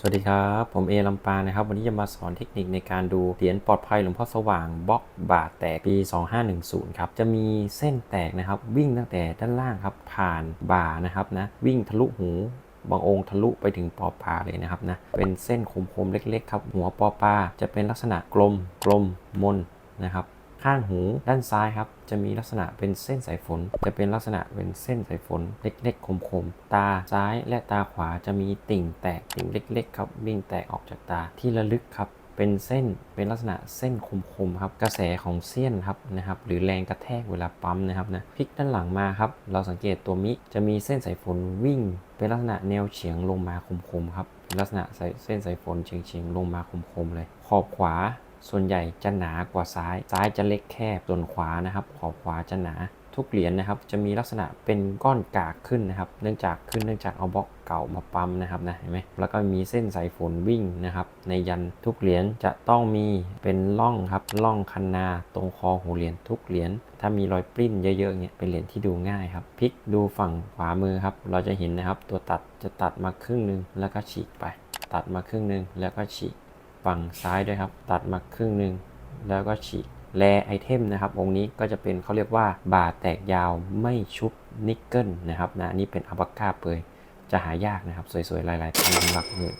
สวัสดีครับ ผมเอลำปางนะครับ วันนี้จะมาสอนเทคนิคในการดูเหรียญปลอดภัยหลวงพ่อสว่างบล็อกบาทแตกปี 2510 ครับ จะมีเส้นแตกนะครับ วิ่งตั้งแต่ด้านล่างครับ ผ่านบ่านะครับนะ วิ่งทะลุหูบางองค์ทะลุไปถึงปอปลาเลยนะครับนะ เป็นเส้นคมๆเล็กๆ ครับ หัวปอปลาจะเป็นลักษณะกลมกลมมนนะครับ ข้างหูด้านซ้ายครับ จะมีลักษณะเป็นเส้นสายฝน จะเป็นลักษณะเป็นเส้นสายฝน เล็กๆ คมๆ ตาซ้ายและตาขวาจะมีติ่งแตกติ่งเล็ก ๆ ครับวิ่งแตกออกจากตาที่ระลึกครับเป็นเส้นเป็นลักษณะเส้นคมๆครับกระแสของเสี้ยนครับนะครับหรือแรงกระแทกเวลาปั๊มนะครับนะพลิกด้านหลังมาครับ เราสังเกตตัวมิจะมีเส้นสายฝนวิ่ง เป็นลักษณะแนวเฉียงลงมาคมๆครับเป็นลักษณะเส้นสายฝนเฉียงๆลงมาคมๆเลย ขอบขวา ส่วนใหญ่จะหนากว่าซ้าย ซ้ายจะเล็กแคบส่วนขวานะครับ ขอบขวาจะหนา ทุกเหรียญนะครับ จะมีลักษณะเป็นก้อนกากขึ้นนะครับ เนื่องจากขึ้นเนื่องจากเอาบล็อกเก่ามาปั๊มนะครับนะเห็นไหมแล้วก็มีเส้นสายฝนวิ่งนะครับ ในยันทุกเหรียญจะต้องมีเป็นร่องครับร่องคันนาตรงคอหูเหรียญทุกเหรียญถ้ามีรอยปริ้นเยอะๆเนี่ยเป็นเหรียญที่ดูง่ายครับพลิกดูฝั่งขวามือครับ เราจะเห็นนะครับ ตัวตัดจะตัดมาครึ่งหนึงแล้วก็ฉีกไป ตัดมาครึ่งหนึงแล้วก็ฉีก ฝั่งซ้ายด้วยครับ ตัดมาครึ่งหนึ่งแล้วก็ฉีกแลไอเทมนะครับ องค์นี้ก็จะเป็นเขาเรียกว่าบาแตกยาวไม่ชุบนิกเกิลนะครับนะอันนี่เป็นอัปปาก้าเปยจะหายากนะครับ สวยๆ หลายๆพันหลักหมื่น